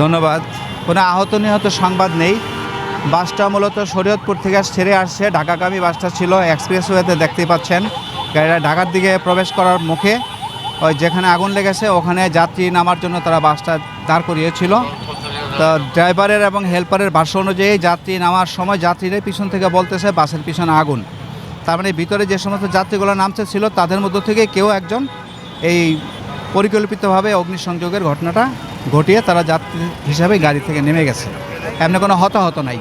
ধন্যবাদ। কোনো আহত নিহত সংবাদ নেই। বাসটা মূলত শরীয়তপুর থেকে ছেড়ে আসছে। ঢাকাগামী বাসটা ছিল এক্সপ্রেসওয়েতে দেখতেই পাচ্ছেন। গাড়িটা ঢাকার দিকে প্রবেশ করার মুখে ওই যেখানে আগুন লেগেছে, ওখানে যাত্রী নামার জন্য তারা বাসটা দাঁড় করিয়েছিল। তো ড্রাইভারের এবং হেল্পারের ভাষ্য অনুযায়ী যাত্রী নামার সময় যাত্রীরা পিছন থেকে বলতেছে, বাসের পিছনে আগুন। তার মানে ভিতরে যে সমস্ত যাত্রীগুলো নামতে ছিল, তাদের মধ্য থেকে কেউ একজন এই পরিকল্পিতভাবে অগ্নিসংযোগের ঘটনাটা ঘটিয়ে তারা যাত্রী হিসাবে গাড়ি থেকে নেমে গেছে এমনি কোনো হতাহত নাই?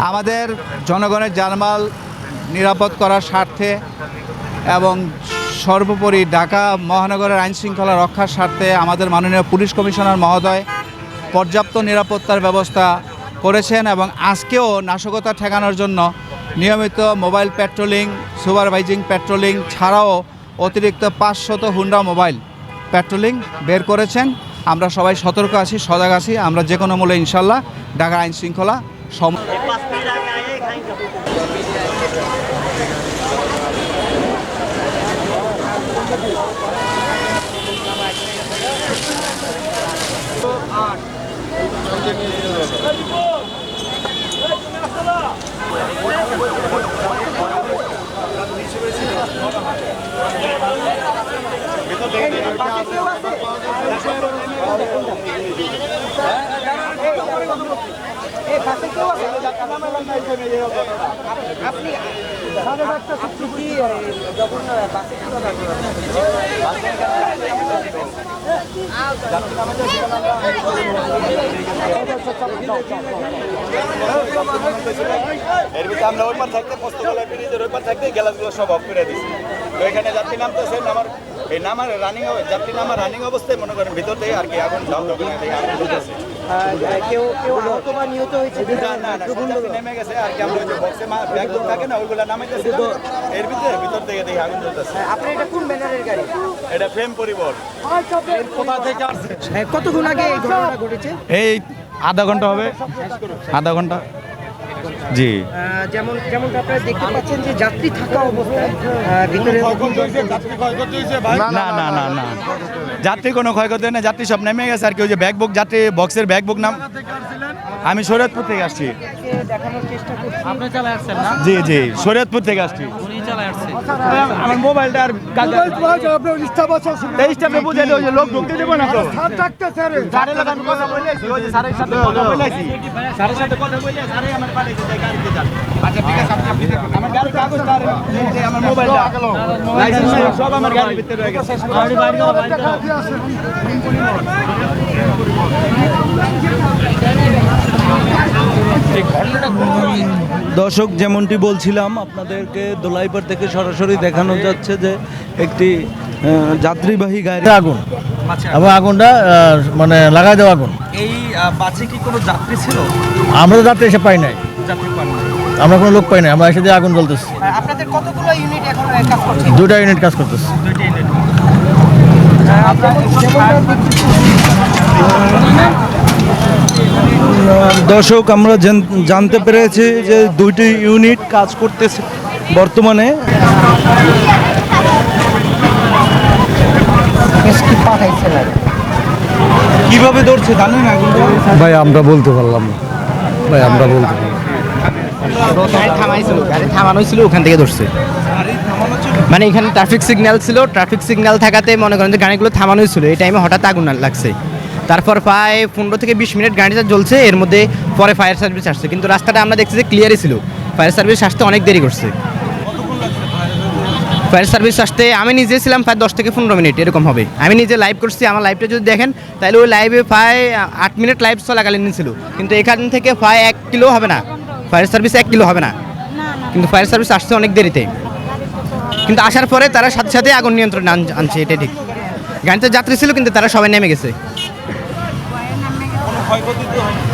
আমাদের জনগণের জানমাল নিরাপদ করার স্বার্থে এবং সর্বোপরি ঢাকা মহানগরের আইন শৃঙ্খলা রক্ষার স্বার্থে আমাদের মাননীয় পুলিশ কমিশনার মহোদয় পর্যাপ্ত নিরাপত্তার ব্যবস্থা করেছেন এবং আজকেও নাশকতা ঠেকানোর জন্য নিয়মিত মোবাইল পেট্রোলিং সুপারভাইজিং পেট্রোলিং ছাড়াও অতিরিক্ত পাঁচশত হুন্ডা মোবাইল পেট্রোলিং বের করেছেন। আমরা সবাই সতর্ক আছি, সজাগ আছি। আমরা যে কোনো মূল্যে ইনশাল্লাহ ঢাকা আইন শৃঙ্খলা সম হ্যাঁ এর ভিতরে আমরা ওই পার থাকতে পোস্তগোলা ব্রিজের ওই পার থাকতে গ্যালাসগুলো সব অফ করে দিচ্ছি তো এখানে যাত্রী নামতেছে, নামার এই নামার রানিং যাত্রী নামার রানিং অবস্থায় মনে করেন ভিতর থেকে আর কি আগুন ঝাল কেউ কেউ আহত বা নিহত হয়েছে না না না নেমে গেছে আর কি আমরা যে বক্সে ব্যাগ থাকে না ওইগুলো নামাইতেছি এর ভিতরে ভিতর থেকে দেখি আগুন জ্বলতেছে আপনার এটা কোন ব্যানারের গাড়ি? এটা প্রেম পরিবর কোথা থেকে আসছে হ্যাঁ, কতক্ষণ আগে এই ঘটনাটা ঘটেছে? এই আধা ঘণ্টা হবে। আধা ঘণ্টা। জি। যেমন যেমনটা আপনারা দেখতে পাচ্ছেন যে যাত্রী থাকা অবস্থায় ভিতরে না না না না। যাত্রী কোনো ক্ষয়ক্ষতি হয় না যাত্রী সব নেমে গেছে। আর কি ওই যে ব্যাগ বুক যাত্রী বক্সের ব্যাগ বুক নাম আমি শরীয়তপুর থেকে আসছি। দেখানোর চেষ্টা করছি আপনি চালায় আসছেন না? জি জি শরীয়তপুর থেকে আসছি। আমার মোবাইলটা আর বুঝে ওই যে লোক ঢুকতে দেবো না তো। আচ্ছা আমার সব আমার গাড়ির ভিতরে রয়ে গেছে। দর্শক যেমনটি বলছিলাম আপনাদেরকে দোলাইপাড় থেকে সরাসরি দেখানো যাচ্ছে যে একটি যাত্রীবাহী গাড়ি। আগুন। এবং আগুনটা মানে লাগাই দেওয়া আগুন। এই বাসে কি কোনো যাত্রী ছিল? আমরা তো যাত্রী এসে পাই নাই। আমরা কোনো লোক পাই নাই আমরা এসে দিয়ে আগুন জ্বলতেছি। আপনাদের কতগুলো ইউনিট এখন কাজ করছে? দুটা ইউনিট কাজ করতেছে। দর্শক আমরা জানতে পেরেছি যে দুইটি ইউনিট কাজ করতেছে বর্তমানে। কীভাবে ধরছে জানেন ভাই আমরা বলতে পারলাম না। ভাই আমরা বলতে পারলাম থামাইছিল গাড়ি থামানো ছিল ওখান থেকে ধরছে। মানে এখানে ট্রাফিক সিগন্যাল ছিল ট্রাফিক সিগন্যাল থাকাতে মনে করেন যে গাড়িগুলো থামানোই ছিল। এই টাইমে হঠাৎ আগুন লাগছে। তারপর প্রায় পনেরো থেকে বিশ মিনিট গাড়িটা জ্বলছে এর মধ্যে পরে ফায়ার সার্ভিস আসছে। কিন্তু রাস্তাটা আমরা দেখছি যে ক্লিয়ারই ছিল। ফায়ার সার্ভিস আসতে অনেক দেরি করছে। ফায়ার সার্ভিস আসতে আমি নিজে ছিলাম প্রায় দশ থেকে পনেরো মিনিট এরকম হবে। আমি নিজে লাইভ করছি আমার লাইভটা যদি দেখেন তাহলে ওই লাইভে প্রায় আট মিনিট লাইভ চলাকালীন ছিল। কিন্তু এখান থেকে প্রায় এক কিলো হবে না। ফায়ার সার্ভিস এক কিলো হবে না। কিন্তু ফায়ার সার্ভিস আসছে অনেক দেরিতে। কিন্তু আসার পরে তারা সাথে সাথে আগুন নিয়ন্ত্রণে আন- আনছে এটা ঠিক। গাড়িতে যাত্রী ছিল, কিন্তু তারা সবাই নেমে গেছে।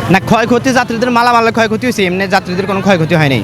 না, ক্ষয়ক্ষতি যাত্রীদের মালামালের ক্ষয়ক্ষতি হয়েছে, এমনি যাত্রীদের কোনো ক্ষয়ক্ষতি হয়নি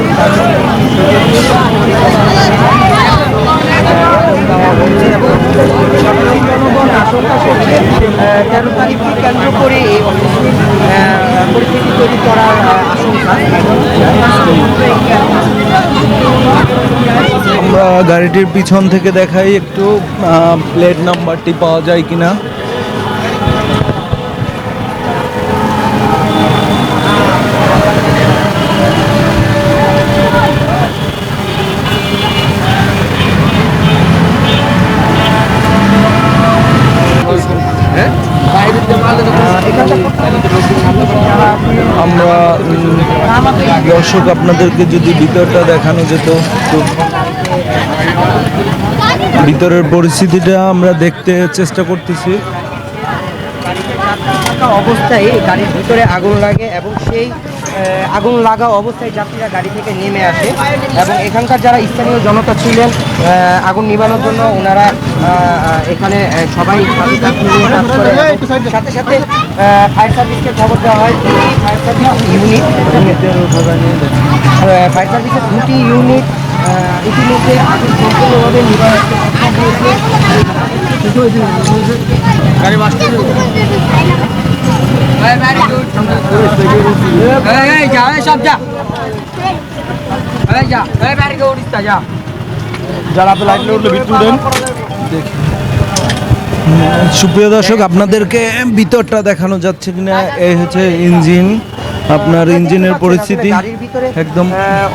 গাড়িটির পিছন থেকে দেখাই একটু প্লেট নাম্বারটি পাওয়া যায় কিনা। আমরা দর্শক আপনাদেরকে যদি ভিতরটা দেখানো যেত ভিতরের পরিস্থিতিটা আমরা দেখতে চেষ্টা করতেছি। অবস্থায় গাড়ির ভিতরে আগুন লাগে এবং সেই আগুন লাগা অবস্থায় যাত্রীরা গাড়ি থেকে নেমে আসে এবং এখানকার যারা স্থানীয় জনতা ছিলেন আগুন নিবানোর জন্য ওনারা এখানে সবাই সাথে সাথে ফায়ার সার্ভিসকে খবর দেওয়া হয় ফায়ার সার্ভিস ইউনিট ফায়ার সার্ভিসের দুটি ইউনিট ইতিমধ্যে আগুন সম্পূর্ণভাবে নিবারণ যারা আপনি লাইট উঠলে ভিতরে উঠেন সুপ্রিয় দর্শক আপনাদেরকে ভিতরটা দেখানো যাচ্ছে কিনা এই হচ্ছে ইঞ্জিন। আপনার ইঞ্জিনের পরিস্থিতি একদম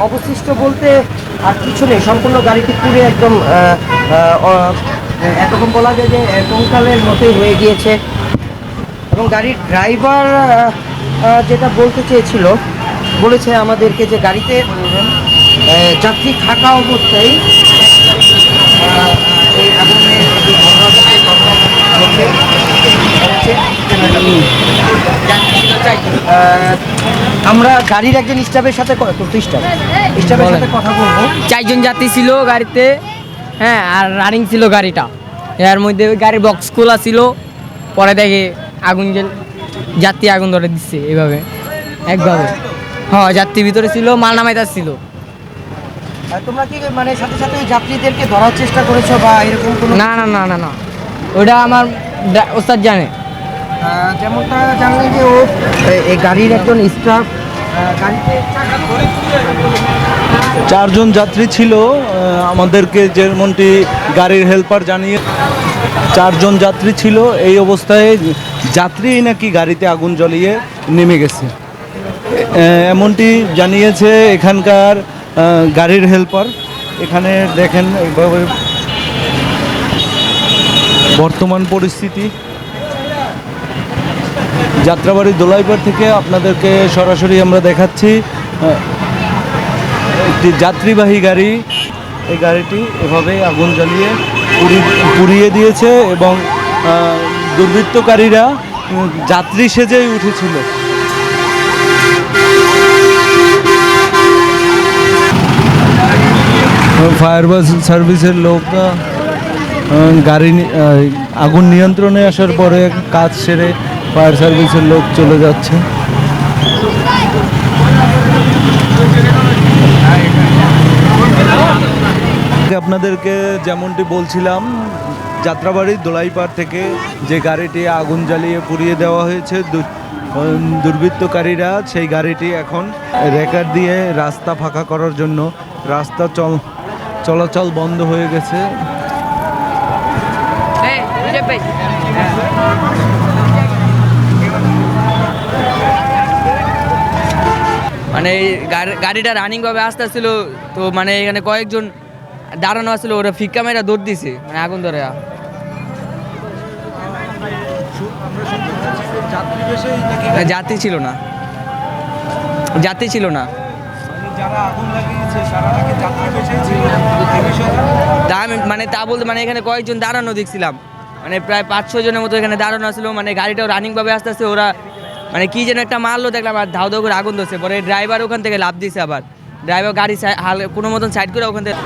অবশিষ্ট বলতে আর কিছু নেই সম্পূর্ণ গাড়িটি পুরে একদম একরকম বলা যায় যে কঙ্কালের মতোই হয়ে গিয়েছে। এবং গাড়ির ড্রাইভার যেটা বলতে চেয়েছিল, বলেছে আমাদেরকে যে গাড়িতে যাত্রী থাকা অবস্থায় আগুনের যে আমরা গাড়ির একজন স্টাফের সাথে স্টাফ স্টাফের সাথে কথা বলব। চারজন যাত্রী ছিল গাড়িতে হ্যাঁ আর রানিং ছিল গাড়িটা। এর মধ্যে গাড়ির বক্স খোলা ছিল পরে দেখে আগুন জেল যাত্রী আগুন ধরে দিচ্ছে এইভাবে একভাবে। হ্যাঁ যাত্রী ভিতরে ছিল মাল নামাইতার ছিল তোমরা কি মানে সাথে সাথে যাত্রীদেরকে ধরার চেষ্টা করেছ বা এরকম না না না না না। ওটা আমার ওস্তাদ জানে। যেমনটা জানলেন যে ও এই গাড়ির একজন স্টাফ চারজন যাত্রী ছিল আমাদেরকে যেমনটি গাড়ির হেল্পার জানিয়ে চারজন যাত্রী ছিল এই অবস্থায় যাত্রী নাকি গাড়িতে আগুন জ্বলিয়ে নেমে গেছে। এমনটি জানিয়েছে এখানকার গাড়ির হেল্পার এখানে দেখেন এইভাবে বর্তমান পরিস্থিতি। যাত্রাবাড়ি দোলাইপাড় থেকে আপনাদেরকে সরাসরি আমরা দেখাচ্ছি একটি যাত্রীবাহী গাড়ি। এই গাড়িটি এভাবে আগুন জ্বালিয়ে পুড়ি- পুড়িয়ে দিয়েছে এবং দুর্বৃত্তকারীরা যাত্রী সেজেই উঠেছিল। ফায়ার সার্ভিসের লোক আহ, গাড়ি আগুন নিয়ন্ত্রণে আসার পরে কাজ সেরে ফায়ার সার্ভিসের লোক চলে যাচ্ছে। আপনাদেরকে যেমনটি বলছিলাম, যাত্রাবাড়ি দোলাইপাড় থেকে যে গাড়িটি আগুন জ্বালিয়ে পুড়িয়ে দেওয়া হয়েছে দুর্বৃত্তকারীরা সেই গাড়িটি এখন রেকার দিয়ে রাস্তা ফাঁকা করার জন্য রাস্তা চল চলাচল বন্ধ হয়ে গেছে। মানে এই গাড়ি- গাড়িটা রানিং ভাবে আসতেছিল, তো মানে এখানে কয়েকজন দাঁড়ানো আসছিল, ওরা ফিক্কা মেরা দৌড় দিছে। মানে আগুন ধরে। যাত্রী ছিল না। যাত্রী ছিল না। মানে তা বলতে মানে এখানে কয়েকজন দাঁড়ানো দেখছিলাম। মানে প্রায় পাঁচ জনের মতো এখানে দাঁড়ানো আসলো মানে গাড়িটাও রানিংভাবে আস্তে আস্তে ওরা মানে কী যেন একটা মারলো, দেখলাম আর ধাউ করে আগুন ধরছে। পরে ড্রাইভার ওখান থেকে লাভ দিছে আবার। ড্রাইভার গাড়ি কোনো মতন সাইড করে ওখান থেকে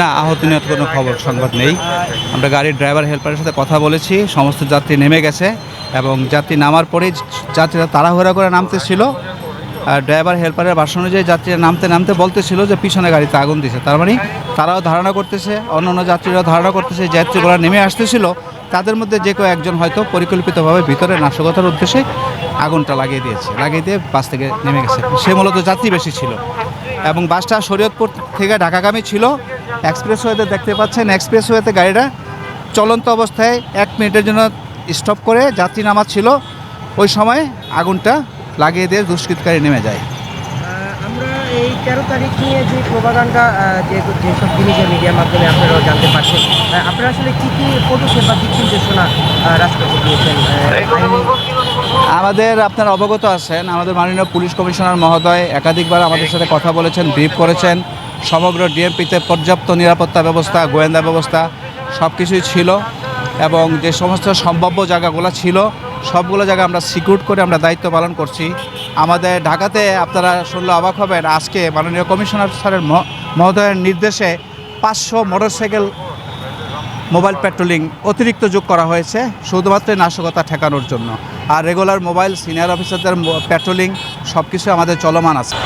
না, আহত নিহত কোনো খবর, সংবাদ নেই। আমরা গাড়ির ড্রাইভার, হেল্পারের সাথে কথা বলেছি। সমস্ত যাত্রী নেমে গেছে এবং যাত্রী নামার পরেই যাত্রীরা তাড়াহুড়া করে নামতেছিল। আর ড্রাইভার, হেল্পারের ভাষণ অনুযায়ী যাত্রীরা নামতে নামতে বলতেছিল যে, পিছনে গাড়িতে আগুন দিছে। তার মানে তারাও ধারণা করতেছে, অন্য অন্য যাত্রীরাও ধারণা করতেছে যাত্রীগুলো নেমে আসতেছিল। তাদের মধ্যে যে কেউ একজন হয়তো পরিকল্পিতভাবে ভিতরে নাশকতার উদ্দেশ্যে আগুনটা লাগিয়ে দিয়েছে, লাগিয়ে দিয়ে বাস থেকে নেমে গেছে। সে মূলত যাত্রী বেশি ছিল এবং বাসটা শরীয়তপুর থেকে ঢাকাগামী ছিল। এক্সপ্রেসওয়েতে দেখতে পাচ্ছেন। এক্সপ্রেসওয়েতে গাড়িটা চলন্ত অবস্থায় এক মিনিটের জন্য স্টপ করে যাত্রী নামাচ্ছিল ওই সময় আগুনটা লাগিয়ে দিয়ে দুষ্কৃতকারী নেমে যায়। আমরা এই তেরো তারিখ নিয়ে যে প্রবাগান্ডা যে যেসব জিনিসের মিডিয়ার মাধ্যমে আপনারাও জানতে পারছেন আপনারা আসলে কী কী পদক্ষেপ বা দিক নির্দেশনা আহ, রাষ্ট্রকে দিয়েছেন আমাদের আপনারা অবগত আছেন, আমাদের মাননীয় পুলিশ কমিশনার মহোদয় একাধিকবার আমাদের সাথে কথা বলেছেন ব্রিফ করেছেন। সমগ্র ডিএমপিতে পর্যাপ্ত নিরাপত্তা ব্যবস্থা, গোয়েন্দা ব্যবস্থা সব কিছুই ছিল এবং যে সমস্ত সম্ভাব্য জায়গাগুলো ছিল, সবগুলো জায়গা আমরা সিকিউর করে আমরা দায়িত্ব পালন করছি। আমাদের ঢাকাতে আপনারা শুনলে অবাক হবেন, আজকে মাননীয় কমিশনার স্যারের মহ- মহোদয়ের নির্দেশে পাঁচশো মোটরসাইকেল মোবাইল পেট্রোলিং অতিরিক্ত যোগ করা হয়েছে, শুধুমাত্র নাশকতা ঠেকানোর জন্য। আর রেগুলার মোবাইল সিনিয়র অফিসারদের পেট্রোলিং সব কিছু আমাদের চলমান আছে।